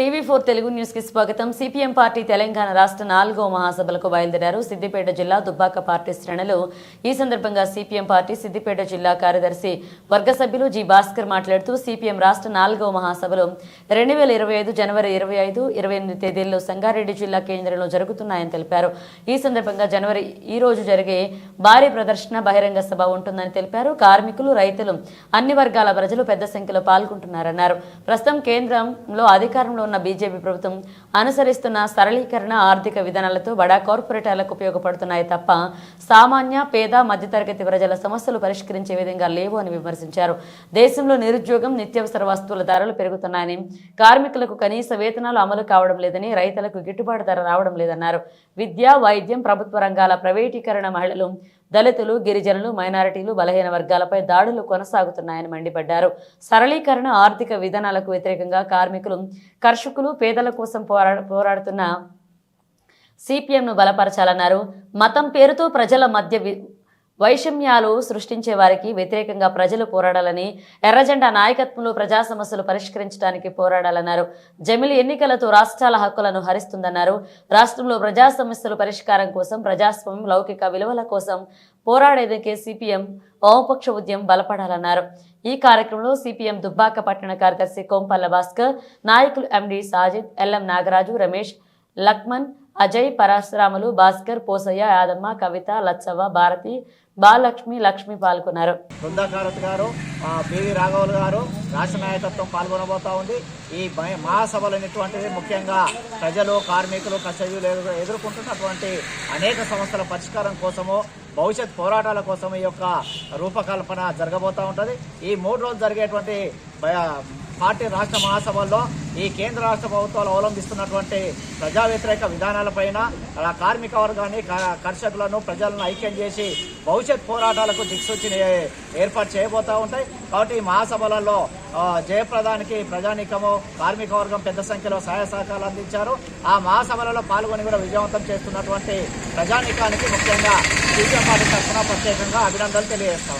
TV four Telugu న్యూస్కి స్వాగతం. CPM party Telangana రాష్ట్ర నాలుగో మహాసభలకు బయలుదేరారు. సిద్దిపేట జిల్లా దుబ్బాక పార్టీ శ్రేణులు. ఈ సందర్భంగా సిపిఎం పార్టీ సిద్దిపేట జిల్లా కార్యదర్శి వర్గ సభ్యులు జి భాస్కర్ మాట్లాడుతూ సిపిఎం రాష్ట్ర నాలుగో మహాసభలు రెండు వేల ఇరవై ఐదు జనవరి ఇరవై ఐదు ఇరవై ఎనిమిది తేదీల్లో సంగారెడ్డి జిల్లా కేంద్రంలో జరుగుతున్నాయని తెలిపారు. ఈ సందర్భంగా జనవరి ఈ రోజు జరిగే భారీ ప్రదర్శన బహిరంగ సభ ఉంటుందని తెలిపారు. కార్మికులు రైతులు అన్ని వర్గాల ప్రజలు పెద్ద సంఖ్యలో పాల్గొంటున్నారన్నారు. ప్రస్తుతం కేంద్రంలో అధికారంలో ఉన్న బీజేపీ ప్రభుత్వం అనుసరిస్తున్న సరళీకరణ ఆర్థిక విధానాలతో బడా కార్పొరేటర్లకు ఉపయోగపడుతున్నాయి తప్ప సామాన్య పేద మధ్యతరగతి ప్రజల సమస్యలు పరిష్కరించే విధంగా లేవు అని విమర్శించారు. దేశంలో నిరుద్యోగం నిత్యావసర వస్తువుల ధరలు పెరుగుతున్నాయని కార్మికులకు కనీస వేతనాలు అమలు కావడం లేదని రైతులకు గిట్టుబాటు ధర రావడం లేదన్నారు. విద్య వైద్యం ప్రభుత్వ రంగాల ప్రైవేటీకరణ మహిళలు దళితులు గిరిజనులు మైనారిటీలు బలహీన వర్గాలపై దాడులు కొనసాగుతున్నాయని మండిపడ్డారు. సరళీకరణ ఆర్థిక విధానాలకు వ్యతిరేకంగా కార్మికులు కర్షకులు పేదల కోసం పోరా పోరాడుతున్న సిపిఎంను బలపరచాలన్నారు. మతం పేరుతో ప్రజల మధ్య వైషమ్యాలు సృష్టించే వారికి వ్యతిరేకంగా ప్రజలు పోరాడాలని ఎర్రజెండా నాయకత్వంలో ప్రజా సమస్యలు పరిష్కరించడానికి పోరాడాలన్నారు. జమిలి ఎన్నికలతో రాష్ట్రాల హక్కులను హరిస్తుందన్నారు. రాష్ట్రంలో ప్రజా సమస్యలు పరిష్కారం కోసం ప్రజాస్వామ్యం లౌకిక విలువల కోసం పోరాడేందుకే సిపిఎం వామపక్ష ఉద్యమం బలపడాలన్నారు. ఈ కార్యక్రమంలో సిపిఎం దుబ్బాక పట్టణ కార్యదర్శి కోంపల్ల భాస్కర్ నాయకులు ఎండి సాజిద్ ఎల్ఎం నాగరాజు రమేష్ లక్మన్ అజయ్ పరశురాములు భాస్కర్ పోసయ్య యాదమ్మ కవిత లచ్చవ్వ భారతి బాలక్ష్మి లక్ష్మి పాల్గొన్నారు. బృందాకారత్ గారు బివి రాఘవులు గారు రాష్ట్ర నాయకత్వం పాల్గొనబోతా ఉంది. ఈ భయ- మహాసభలు అనేటువంటివి ముఖ్యంగా ప్రజలు కార్మికులు కష్టజీవులు ఎదుర్కొంటున్నటువంటి అనేక సమస్యల పరిష్కారం కోసము భవిష్యత్ పోరాటాల కోసం ఈ యొక్క రూపకల్పన జరగబోతూ ఉంటుంది. ఈ మూడు రోజులు జరిగేటువంటి పార్టీ రాష్ట్ర మహాసభల్లో ఈ కేంద్ర రాష్ట్ర ప్రభుత్వాలు అవలంబిస్తున్నటువంటి ప్రజా వ్యతిరేక విధానాలపైన ఆ కార్మిక వర్గాన్ని క- కర్షకులను ప్రజలను ఐక్యం చేసి భవిష్యత్ పోరాటాలకు దిక్సూచి ఏర్పాటు చేయబోతూ ఉంటాయి. కాబట్టి ఈ మహాసభలలో జయప్రదానికి ప్రజానీకము కార్మిక వర్గం పెద్ద సంఖ్యలో సహాయ సహకారాలు అందించారు. ఆ మహాసభలలో పాల్గొని కూడా విజయవంతం చేస్తున్నటువంటి ప్రజానీకానికి ముఖ్యంగా సీపీఎం పార్టీ తరఫున ప్రత్యేకంగా అభినందనలు తెలియజేస్తా